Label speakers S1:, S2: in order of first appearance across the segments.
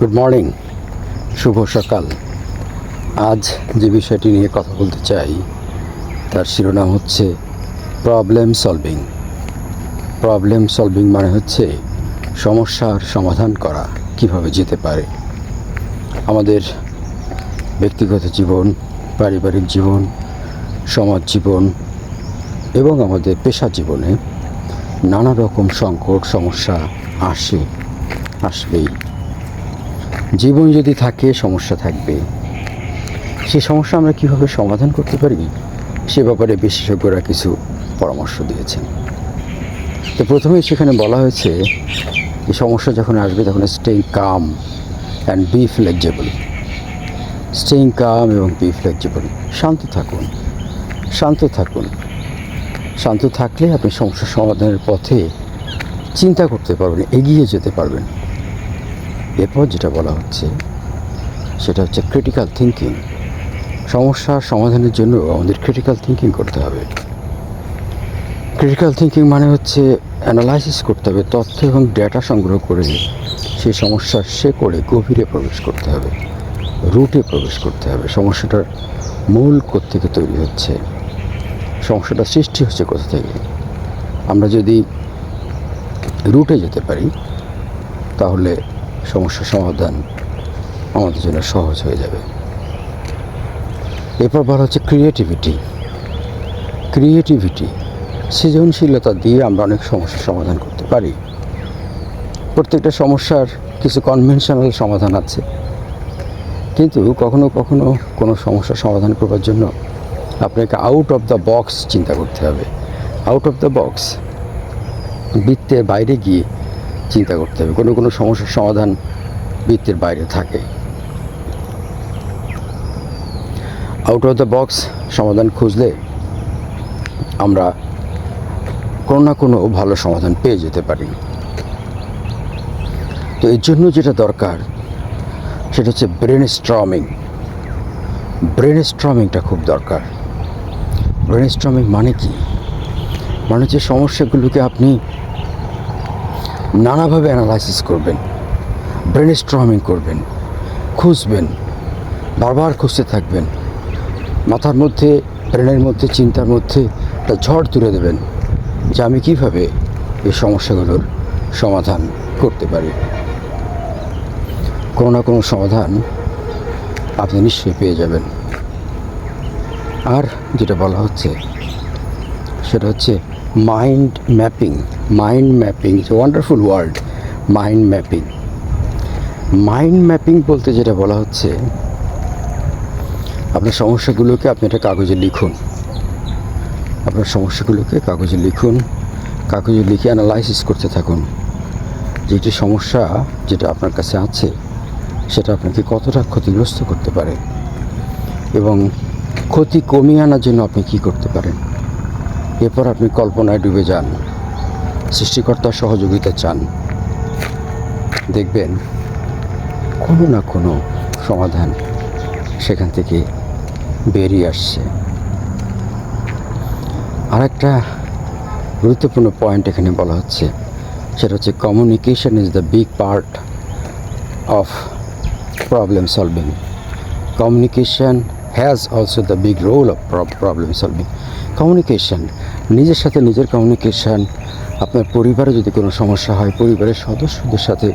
S1: Good morning শুভ সকাল। আজ যে বিষয়টি নিয়ে কথা বলতে চাই, তার শিরোনাম হচ্ছে প্রবলেম সলভিং প্রবলেম সলভিং মানে হচ্ছে সমস্যার সমাধান করা, কীভাবে যেতে পারে। আমাদের ব্যক্তিগত জীবন, পারিবারিক জীবন, সমাজ জীবন এবং আমাদের পেশা জীবনে নানা রকম সংকট, সমস্যা আসে, আসবেই। জীবন যদি থাকে, সমস্যা থাকবে। সে সমস্যা আমরা কীভাবে সমাধান করতে পারি? সে ব্যাপারে বিশেষজ্ঞরা কিছু পরামর্শ দিয়েছেন। তো প্রথমেই সেখানে বলা হয়েছে, যে সমস্যা যখন আসবে, তখন staying calm and be flexible staying calm এবং বি ফ্লেক্সিবল শান্ত থাকুন। শান্ত থাকুন। শান্ত থাকলে আপনি সমস্যা সমাধানের পথে চিন্তা করতে পারবেন, এগিয়ে যেতে পারবেন। এরপর যেটা বলা হচ্ছে, সেটা হচ্ছে ক্রিটিক্যাল থিঙ্কিং সমস্যার সমাধানের জন্য আমাদের ক্রিটিক্যাল থিঙ্কিং করতে হবে। ক্রিটিক্যাল থিঙ্কিং মানে হচ্ছে অ্যানালাইসিস করতে হবে, তথ্য এবং ডেটা সংগ্রহ করে সেই সমস্যার সে করে গভীরে প্রবেশ করতে হবে রুটে প্রবেশ করতে হবে। সমস্যাটার মূল থেকে তৈরি হচ্ছে, সমস্যাটা সৃষ্টি হচ্ছে কোথা থেকে? আমরা যদি রুটে যেতে পারি, তাহলে সমস্যার সমাধান আমাদের জন্য সহজ হয়ে যাবে। এরপর বলা হচ্ছে ক্রিয়েটিভিটি ক্রিয়েটিভিটি সৃজনশীলতা দিয়ে আমরা অনেক সমস্যার সমাধান করতে পারি। প্রত্যেকটা সমস্যার কিছু কনভেনশনাল সমাধান আছে। কিন্তু কখনো কখনো কোনো সমস্যার সমাধান করবার জন্য আপনাকে আউট অফ দ্য বক্স চিন্তা করতে হবে। আউট অফ দ্য বক্স বৃত্তের বাইরে গিয়ে চিন্তা করতে হবে। কোনো কোনো সমস্যার সমাধান বৃত্তের বাইরে থাকে। আউট অফ দ্য বক্স সমাধান খুঁজলে আমরা কোনো না কোনো ভালো সমাধান পেয়ে যেতে পারি। তো এর জন্য যেটা দরকার, সেটা হচ্ছে ব্রেন স্ট্রমিং ব্রেন স্ট্রমিংটা খুব দরকার। ব্রেন স্ট্রমিং মানে কি? মানে হচ্ছে সমস্যাগুলোকে আপনি নানাভাবে অ্যানালাইসিস করবেন ব্রেন স্ট্রমিং করবেন, খুঁজবেন, বারবার খুঁজতে থাকবেন, মাথার মধ্যে ব্রেনের মধ্যে, চিন্তার মধ্যে একটা ঝড় তুলে দেবেন যে আমি কীভাবে এই সমস্যাগুলোর সমাধান করতে পারি। কোনো না কোনো সমাধান আপনি নিশ্চয়ই পেয়ে যাবেন। আর যেটা বলা হচ্ছে সেটা হচ্ছে mind mapping mind mapping is wonderful world mind mapping mind mapping বলতে যেটা বলা হচ্ছে, আপনার সমস্যাগুলোকে আপনি একটা কাগজে লিখুন। আপনার সমস্যাগুলোকে কাগজে লিখুন, কাগজে লিখে অ্যানালাইসিস করতে থাকুন। যে একটি সমস্যা যেটা আপনার কাছে আছে, সেটা আপনাকে কতটা ক্ষতিগ্রস্ত করতে পারে এবং ক্ষতি কমিয়ে আনার জন্য আপনি কি করতে পারেন? এরপর আপনি কল্পনায় ডুবে যান। সৃষ্টিকর্তার সহযোগিতা চান। দেখবেন কোনো না কোনো সমাধান সেখান থেকে বেরিয়ে আসছে। আর একটা গুরুত্বপূর্ণ পয়েন্ট এখানে বলা হচ্ছে, সেটা হচ্ছে communication is the big part of problem solving communication has also the big role of problem solving communication নিজের সাথে নিজের কমিউনিকেশান আপনার পরিবারে যদি কোনো সমস্যা হয়, পরিবারের সদস্যদের সাথে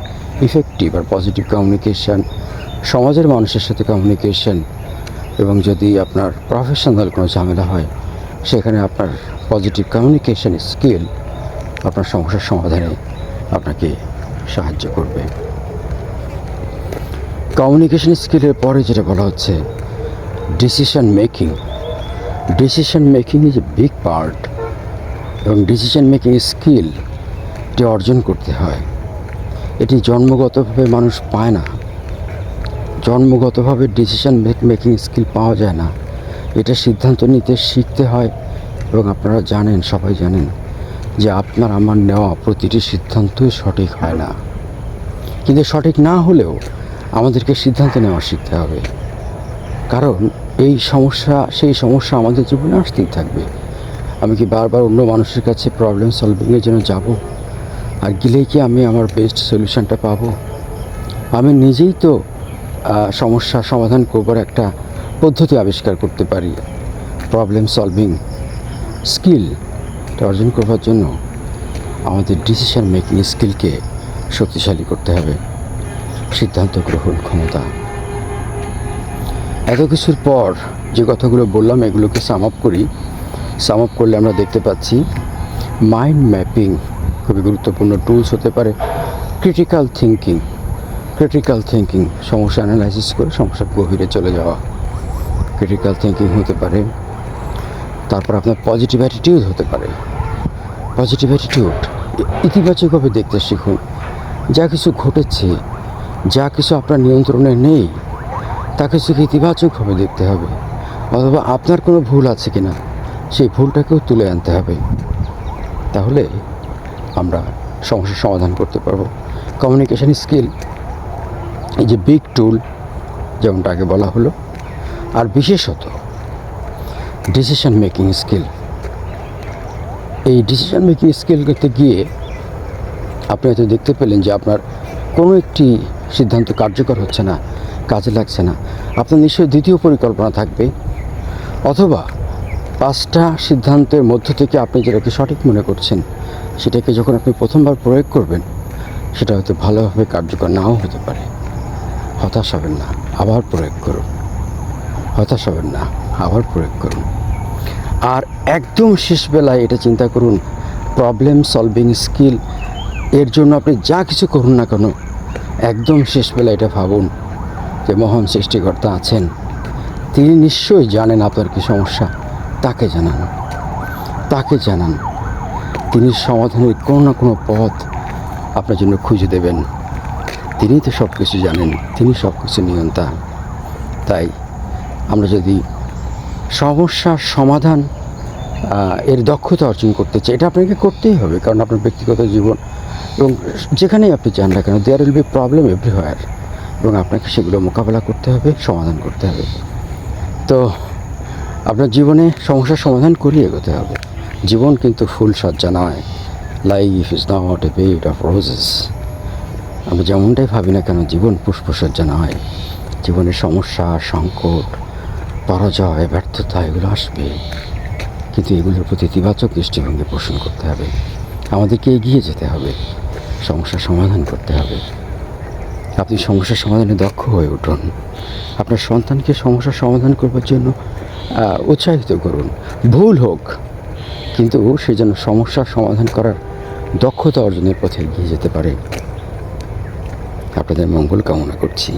S1: ইফেক্টিভ আর পজিটিভ কমিউনিকেশান সমাজের মানুষের সাথে কমিউনিকেশান এবং যদি আপনার প্রফেশনাল কোনো ঝামেলা হয়, সেখানে আপনার পজিটিভ কমিউনিকেশান স্কিল আপনার সমস্যার সমাধানে আপনাকে সাহায্য করবে। কমিউনিকেশন স্কিলের পরে যেটা বলা হচ্ছে decision making decision making is a big part এবং ডিসিশন মেকিং স্কিল এটি অর্জন করতে হয়। এটি জন্মগতভাবে মানুষ পায় না। জন্মগতভাবে ডিসিশন মেকিং স্কিল পাওয়া যায় না। এটা সিদ্ধান্ত নিতে শিখতে হয় এবং আপনারা জানেন, সবাই জানেন যে আপনার আমার নেওয়া প্রতিটি সিদ্ধান্তই সঠিক হয় না। কিন্তু সঠিক না হলেও আমাদেরকে সিদ্ধান্ত নেওয়া শিখতে হবে। কারণ এই সমস্যা সেই সমস্যা আমাদের জীবনে আসতেই থাকবে। আমি কি বারবার অন্য মানুষের কাছে প্রবলেম সলভিংয়ের জন্য যাব? আর গেলেই কি আমি আমার বেস্ট সলিউশনটা পাবো? আমি নিজেই তো আহ, সমস্যার সমাধান করবার একটা পদ্ধতি আবিষ্কার করতে পারি। প্রবলেম সলভিং স্কিল অর্জন করবার জন্য আমাদের ডিসিশন মেকিং স্কিলকে শক্তিশালী করতে হবে। সিদ্ধান্ত গ্রহণ ক্ষমতা। এত কিছুর পর যে কথাগুলো বললাম, এগুলোকে সাম আপ করি। সাম আপ করলে আমরা দেখতে পাচ্ছি মাইন্ড ম্যাপিং খুবই গুরুত্বপূর্ণ টুলস হতে পারে। ক্রিটিক্যাল থিঙ্কিং ক্রিটিক্যাল থিঙ্কিং সমস্যা অ্যানালাইসিস করে সমস্যার গভীরে চলে যাওয়া। ক্রিটিক্যাল থিঙ্কিং হতে পারে। তারপর আপনার পজিটিভ অ্যাটিটিউড হতে পারে। পজিটিভ অ্যাটিটিউড ইতিবাচকভাবে দেখতে শিখুন। যা কিছু ঘটেছে, যা কিছু আপনার নিয়ন্ত্রণে নেই তা কিছুকে ইতিবাচকভাবে দেখতে হবে, অথবা আপনার কোনো ভুল আছে কিনা, সেই ভুলটাকেও তুলে আনতে হবে। তাহলে আমরা সমস্যার সমাধান করতে পারব। কমিউনিকেশন স্কিল এই যে বিগ টুল যেমনটা আগে বলা হলো, আর বিশেষত ডিসিশন মেকিং স্কিল এই ডিসিশন মেকিং স্কিল করতে গিয়ে আপনি হয়তো দেখতে পেলেন যে আপনার কোনো একটি সিদ্ধান্ত কার্যকর হচ্ছে না। কাজে লাগছে না। আপনার নিশ্চয়ই দ্বিতীয় পরিকল্পনা থাকবে অথবা পাঁচটা সিদ্ধান্তের মধ্য থেকে আপনি যেটাকে সঠিক মনে করছেন, সেটাকে যখন আপনি প্রথমবার প্রয়োগ করবেন, সেটা হয়তো ভালোভাবে কার্যকর নাও হতে পারে। হতাশ হবেন না, আবার প্রয়োগ করুন। হতাশ হবেন না, আবার প্রয়োগ করুন। আর একদম শেষ বেলায় এটা চিন্তা করুন প্রবলেম সলভিং স্কিল এর জন্য আপনি যা কিছু করুন না কেন, একদম শেষ বেলায় এটা ভাবুন। যে মহান সৃষ্টিকর্তা আছেন, তিনি নিশ্চয়ই জানেন আপনার কি সমস্যা। তাকে জানান। তাকে জানান। তিনি সমাধানের কোনো না কোনো পথ আপনার জন্য খুঁজে দেবেন। তিনি তো সব কিছু জানেন, তিনি সব কিছু নিয়ন্তা তাই আমরা যদি সমস্যার সমাধান এর দক্ষতা অর্জন করতে চাই, এটা আপনাকে করতেই হবে, কারণ আপনার ব্যক্তিগত জীবন এবং যেখানেই আপনি যান না কেন there will be problem everywhere এবং আপনাকে সেগুলো মোকাবেলা করতে হবে, সমাধান করতে হবে। তো আপনার জীবনে সমস্যার সমাধান করিয়ে এগোতে হবে। জীবন কিন্তু ফুল সজ্জা নয়। Life is not a bed of roses আমরা যেমনটাই ভাবি না কেন, জীবন পুষ্পসজ্জা নয়। জীবনের সমস্যা, সংকট, পরাজয়, ব্যর্থতা, এগুলো আসবে। কিন্তু এগুলোর প্রতি ইতিবাচক দৃষ্টিভঙ্গি পোষণ করতে হবে। আমাদেরকে এগিয়ে যেতে হবে। সমস্যার সমাধান করতে হবে। আপনি সমস্যার সমাধানে দক্ষ হয়ে উঠুন। আপনার সন্তানকে সমস্যার সমাধান করবার জন্য উৎসাহিত করুন। ভুল হোক, কিন্তু সে যেন সমস্যার সমাধান করার দক্ষতা অর্জনের পথে এগিয়ে যেতে পারে। আপনাদের মঙ্গল কামনা করছি।